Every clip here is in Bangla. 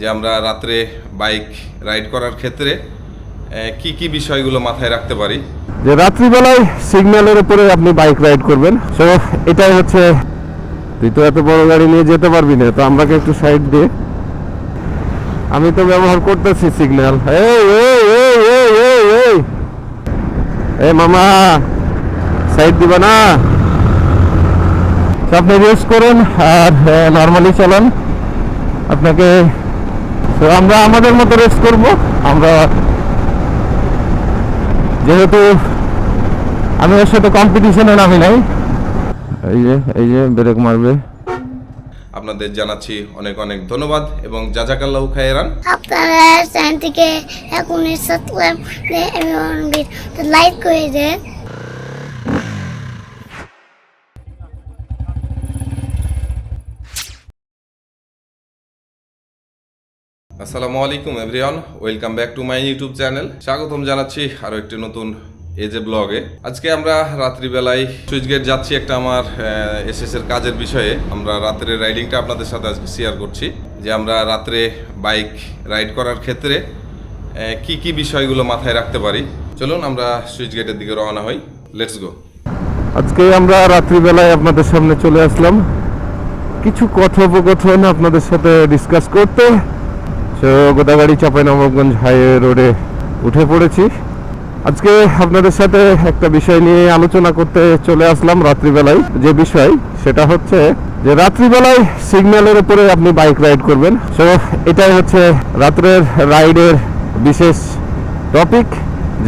যে আমরা রাত্রে বাইক রাইড করার ক্ষেত্রে কি কি বিষয়গুলো মাথায় রাখতে পারি? যে রাত্রিবেলায় সিগন্যালের উপরে আপনি বাইক রাইড করবেন। সো এটাই হচ্ছে তুই তো এত বড় গাড়ি নিয়ে যেতে পারবি না, তো আমরাকে একটু সাইড দিয়ে আমি তো ব্যবহার করতেছি সিগন্যাল। এই এই এই মামা, সাইড দিবা না। আপনি রেস করুন আর নর্মালি চালান। আপনাকে তো আমরা আমাদের মতো রেস করব। আমরা যেহেতু আমি ওর সাথে কম্পিটিশনে নামি নাই। এই যে এই যে ব্রেক মারবে। আপনাদের জানাচ্ছি অনেক অনেক ধন্যবাদ এবং জাজাকাল্লাহ খায়েরান। আপনারা চ্যানেলটিকে এখনই সাবস্ক্রাইব এবং লাইক করে দেন। আসসালামু আলাইকুম, everyone. Welcome back to my YouTube channel. স্বাগতম জানাচ্ছি আরও একটি নতুন এজে ব্লগে। আজকে আমরা রাত্রিবেলায় সুইচ গেট যাচ্ছি একটা আমার এসএস এর কাজের বিষয়ে। আমরা রাত্রের রাইডিংটা আপনাদের সাথে আজকে শেয়ার করছি। যে আমরা রাত্রে বাইক রাইড করার ক্ষেত্রে কি কি বিষয়গুলো মাথায় রাখতে পারি। চলুন আমরা সুইচ গেটের দিকে রওনা হই। লেটস গো আজকে আমরা রাত্রিবেলায় আপনাদের সামনে চলে আসলাম। কিছু কথোপকথন আপনাদের সাথে ডিসকাস করতে। তো গোদাগাড়ি চাপাই নবাবগঞ্জ হাইওয়ে রোডে উঠে পড়েছি। আজকে আপনাদের সাথে একটা বিষয় নিয়ে আলোচনা করতে চলে আসলাম রাত্রিবেলায়। যে বিষয়, সেটা হচ্ছে যে রাত্রিবেলায় সিগন্যালের উপরে আপনি বাইক রাইড করবেন। সো এটাই হচ্ছে রাত্রের রাইডের বিশেষ টপিক,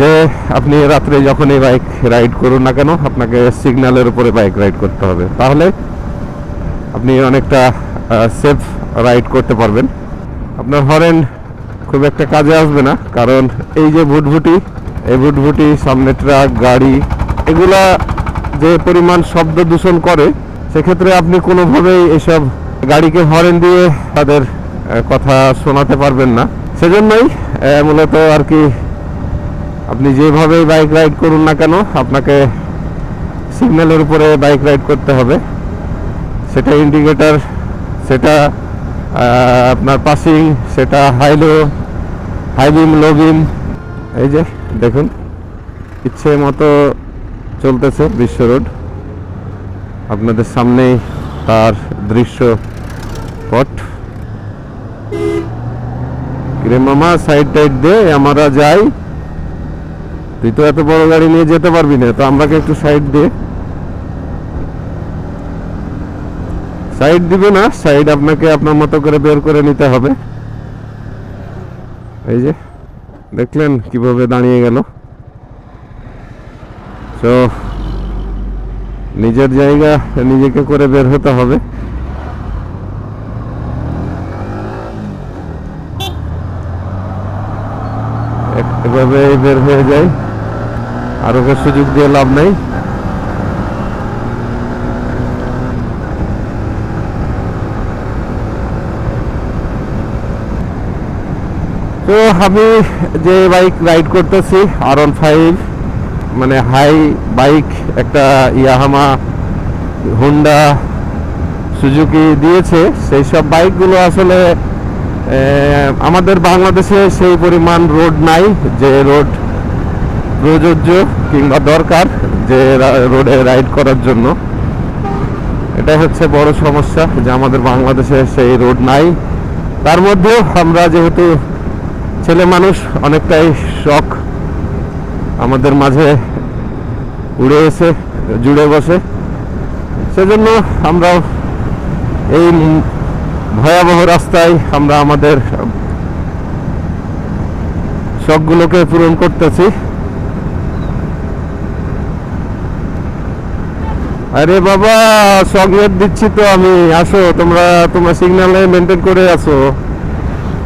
যে আপনি রাত্রে যখনই বাইক রাইড করুন না কেন, আপনাকে সিগন্যালের উপরে বাইক রাইড করতে হবে। তাহলে আপনি অনেকটা সেফ রাইড করতে পারবেন। আপনার হরেন খুব একটা কাজে আসবে না, কারণ এই যে ভুটভুটি, এই ভুটভুটি, সামনে ট্রাক, গাড়ি, এগুলা যে পরিমাণ শব্দ দূষণ করে, সেক্ষেত্রে আপনি কোনোভাবেই এসব গাড়িকে হরেন দিয়ে তাদের কথা শোনাতে পারবেন না। সেজন্যই মূলত আর কি আপনি যেভাবেই বাইক রাইড করুন না কেন, আপনাকে সিগন্যালের উপরে বাইক রাইড করতে হবে। সেটা ইন্ডিকেটার, সেটা আপনার পাসিং, সেটা high low high beam low beam এই যে, দেখুন, ইচ্ছে মতো চলতেছে বিশ্ব রোড। আপনাদের সামনেই তার দৃশ্য পট। মামা সাইড টাইড দে আমরা যাই। তুই তো এত বড় গাড়ি নিয়ে যেতে পারবি না, তো আমরাকে একটু সাইড দে সাইড দিবে না সাইড আপনাকে আপনার মতো করে বের করে নিতে হবে। এই যে, দেখলেন কীভাবে দাঁড়িয়ে গেল। তো নিজের জায়গা নিজেকে করে বের হতে হবে। এভাবে বের হয়ে যায়। আর সুযোগ দিয়ে লাভ নাই। তো আমি যে বাইক রাইড করতেছি আর ওয়ান ফাইভ মানে হাই বাইক একটা ইয়াহামা হুন্ডা সুজুকি দিয়েছে। সেই সব বাইকগুলো আসলে আমাদের বাংলাদেশে সেই পরিমাণ রোড নাই, যে রোড প্রযোজ্য কিংবা দরকার, যে রোডে রাইড করার জন্য। এটাই হচ্ছে বড় সমস্যা, যে আমাদের বাংলাদেশে সেই রোড নাই। তার মধ্যেও আমরা যেহেতু ছেলে মানুষ অনেকটাই শখ। আমাদের মাঝে উড়ে এসে, জুড়ে বসে। সেজন্য আমরা এই ভয়াবহ রাস্তায় আমরা আমাদের শখগুলোকে পূরণ করতেছি। আরে বাবা চকলেট দিচ্ছি তো আমি। আসো, তোমরা তোমরা সিগন্যালে মেনটেন করে আসো।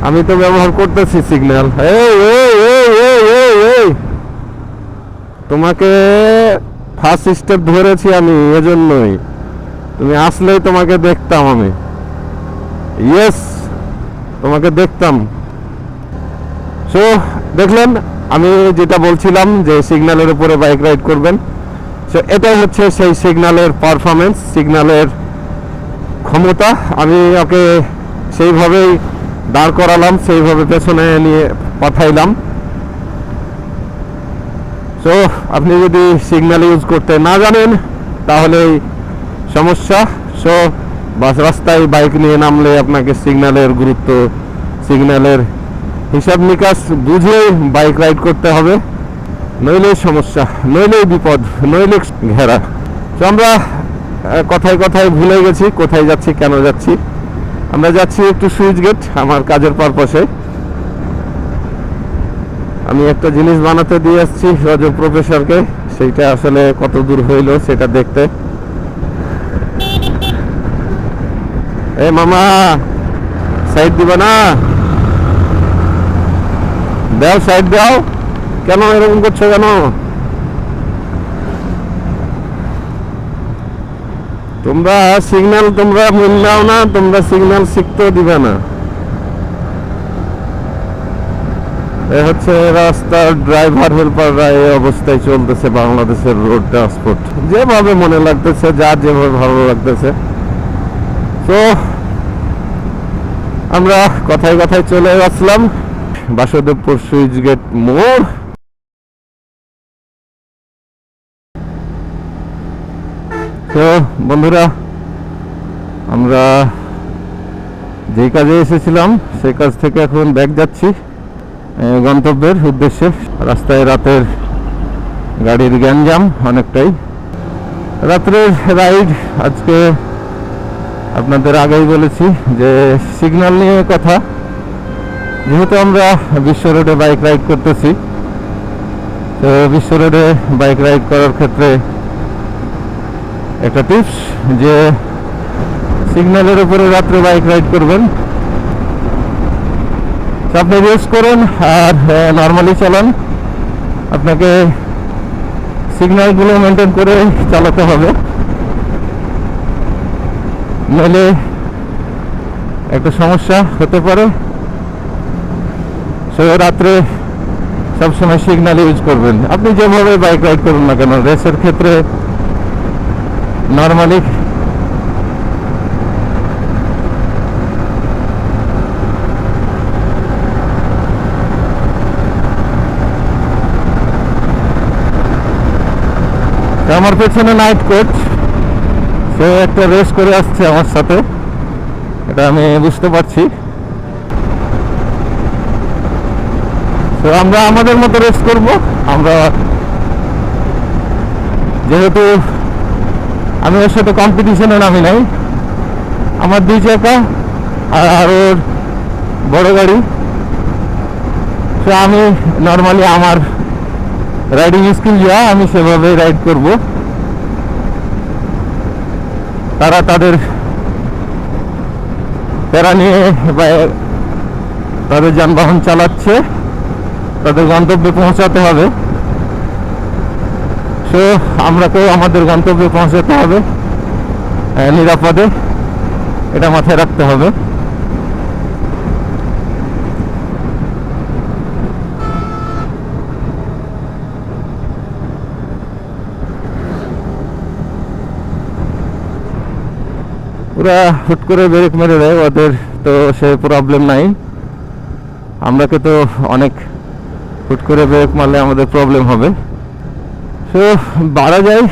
আমি তো ব্যবহার করতেছি সিগন্যাল এই এই এই এই এই এই। তোমাকে ফার্স্ট স্টেপ ধরেছি আমি এজন্যই। তুমি আসলেই তোমাকে দেখতাম আমি। ইয়েস তোমাকে দেখতাম। সো দেখলেন, আমি যেটা বলছিলাম যে সিগন্যালের উপরে বাইক রাইড করবেন। সো এটাই হচ্ছে সেই সিগন্যালের পারফরমেন্স সিগন্যালের ক্ষমতা। আমি ওকে সেইভাবেই দাঁড় করালাম, সেইভাবে পেছনে নিয়ে পাঠাইলাম। তো আপনি যদি সিগন্যাল ইউজ করতে না জানেন, তাহলে সমস্যা। সো বাস রাস্তায় বাইক নিয়ে নামলে আপনাকে সিগন্যালের গুরুত্ব সিগন্যালের হিসাব নিকাশ বুঝে বাইক রাইড করতে হবে। নইলে সমস্যা, নইলে বিপদ, নইলে ঘেরা। তো আমরা কথায় কথায় ভুলে গেছি, কোথায় যাচ্ছি, কেন যাচ্ছি। আমরা যাচ্ছি একটু সুইচ গেট, আমার কাজের পারপাসে। আমি একটা জিনিস বানাতে দিয়ে আসছি, রজব প্রফেসরকে। সেইটা আসলে কত দূর হইল সেটা দেখতে। এ মামা, সাইড দিবা না? দাও, সাইড দাও। কেন এরকম করছ কেন? তোমরা সিগন্যাল তোমরা মূল্যাও না, তোমরা সিগন্যাল শিখতেও দিবে না। এ হচ্ছে রাস্তার ড্রাইভার হেল্পাররা এই অবস্থায় চলতেছে বাংলাদেশের রোড ট্রান্সপোর্ট যেভাবে মনে লাগতেছে, যার যেভাবে ভালো লাগতেছে। তো, আমরা কথায় কথায় চলে আসলাম। বাসুদেবপুর সুইচ গেট মোড়। তো বন্ধুরা, আমরা যেই কাজে এসেছিলাম, সেই কাজ থেকে এখন ব্যাগ যাচ্ছি গন্তব্যের উদ্দেশ্যে। রাস্তায় রাতের গাড়ির গ্যাঞ্জাম অনেকটাই। রাত্রের রাইড আজকে আপনাদের আগেই বলেছি যে সিগন্যাল নিয়ে কথা। যেহেতু আমরা বিশ্ব রোডে বাইক রাইড করতেছি, তো বিশ্ব রোডে বাইক রাইড করার ক্ষেত্রে একটা টিপস যে সিগন্যালের উপরে রাত্রে বাইক রাইড করবেন। আপনি রেস করুন আর নর্মালি চালান। আপনাকে সিগন্যালগুলো মেনটেন করে চালাতে হবে। নইলে একটা সমস্যা হতে পারে। সে রাত্রে সবসময় সিগন্যাল ইউজ করবেন। আপনি যেভাবে বাইক রাইড করুন না কেন রেসের ক্ষেত্রে নর্মালি আমার পেছনে নাইট কোচ সে একটা রেস করে আসছে আমার সাথে। এটা আমি বুঝতে পারছি। আমরা আমাদের মতো রেস করব। আমরা যেহেতু আমি ওর সাথে কম্পিটিশনে নামি নাই। আমার দুই চাকা আর ওর বড় গাড়ি। তো আমি নর্মালি আমার রাইডিং স্কিল যা, আমি সেভাবে রাইড করব। তারা তাদের প্যারা নিয়ে বা তাদের যানবাহন চালাচ্ছে। তাদের গন্তব্যে পৌঁছাতে হবে। সো আমরাকেও আমাদের গন্তব্যে পৌঁছাতে হবে নিরাপদে। এটা মাথায় রাখতে হবে। ওরা হুট করে ব্রেক মেরে দেয়, ওদের তো সে প্রবলেম নাই। আমরাকে তো অনেক হুট করে ব্রেক মারলে আমাদের প্রবলেম হবে। তো বাড়া যায়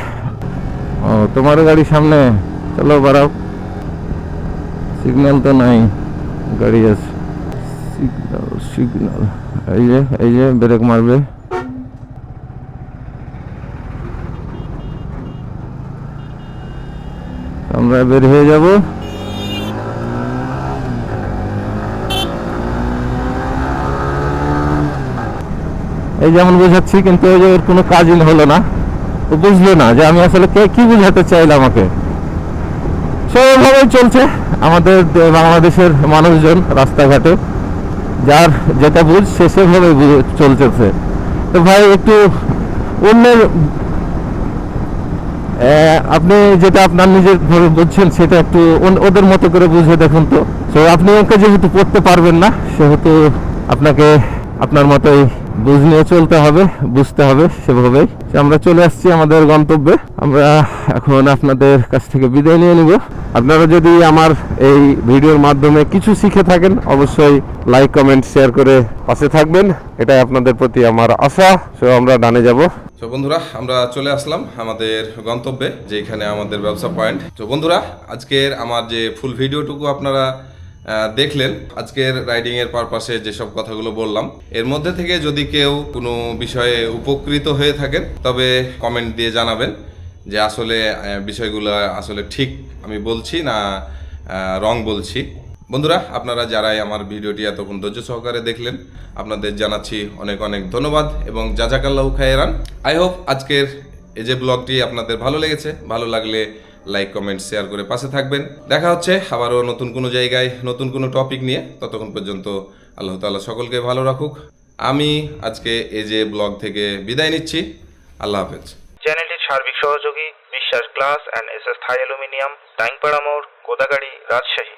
ও, তোমার গাড়ি সামনে। চলো বাড়াও সিগন্যাল তো নাই। গাড়ি আছে। সিগন্যাল সিগন্যাল এই যে এই যে ব্রেক মারবে। আমরা বের হয়ে যাব। এই যেমন বোঝাচ্ছি কিন্তু ওই যে ওর কোনো কাজই হলো না। ও বুঝলো না যে আমি আসলে কে কি বুঝাতে চাইলাম আমাকে। সেভাবেই চলছে আমাদের বাংলাদেশের মানুষজন রাস্তাঘাটে যার যেটা বুঝ সে সেভাবে চলতেছে। তো ভাই একটু অন্যের আহ, আপনি যেটা আপনার নিজের ভাবে বুঝছেন সেটা একটু ওদের মতো করে বুঝে দেখুন তো। তো আপনি ওকে যেহেতু পড়তে পারবেন না সেহেতু আপনাকে আপনার মতোই বুঝ নিয়ে চলতে হবে, বুঝতে হবে সেভাবেই। আমরা চলে আসছি আমাদের গন্তব্যে। আমরা এখন আপনাদের কাছ থেকে বিদায় নিয়ে নিব। আপনারা যদি আমার এই ভিডিওর মাধ্যমে কিছু শিখে থাকেন, অবশ্যই লাইক কমেন্ট শেয়ার করে পাশে থাকবেন। এটাই আপনাদের প্রতি আমার আশা। সো আমরা ডানে যাব। তো বন্ধুরা, আমরা চলে আসলাম আমাদের গন্তব্যে, যেখানে আমাদের ব্যবসা পয়েন্ট। তো বন্ধুরা, আজকের আমার যে ফুল ভিডিওটুকু আপনারা দেখলেন আজকের রাইডিং এর পারপাসে যেসব কথাগুলো বললাম। এর মধ্যে থেকে যদি কেউ কোনো বিষয়ে উপকৃত হয়ে থাকেন, তবে কমেন্ট দিয়ে জানাবেন যে আসলে বিষয়গুলো আসলে ঠিক আমি বলছি না রং বলছি। বন্ধুরা, আপনারা যারাই আমার ভিডিওটি এতক্ষণ ধৈর্য সহকারে দেখলেন, আপনাদের জানাচ্ছি অনেক অনেক ধন্যবাদ এবং জাজাকাল্লাহ খায়েরান। আই হোপ আজকের এই যে ব্লগটি আপনাদের ভালো লেগেছে, ভালো লাগলে লাইক কমেন্ট শেয়ার করে পাশে থাকবেন। দেখা হচ্ছে আবারও নতুন কোনো জায়গায়, নতুন কোনো টপিক নিয়ে। ততক্ষণ পর্যন্ত আল্লাহ তাআলা সকলকে ভালো রাখুক। আমি আজকে এই যে ব্লগ থেকে বিদায় নিচ্ছি। আল্লাহ হাফেজ। চ্যানেলটির সার্বিক সহযোগী, Biswas glass and S S Thai aluminium, Taingpara মোড়, কোদাগাড়ি, রাজশাহী।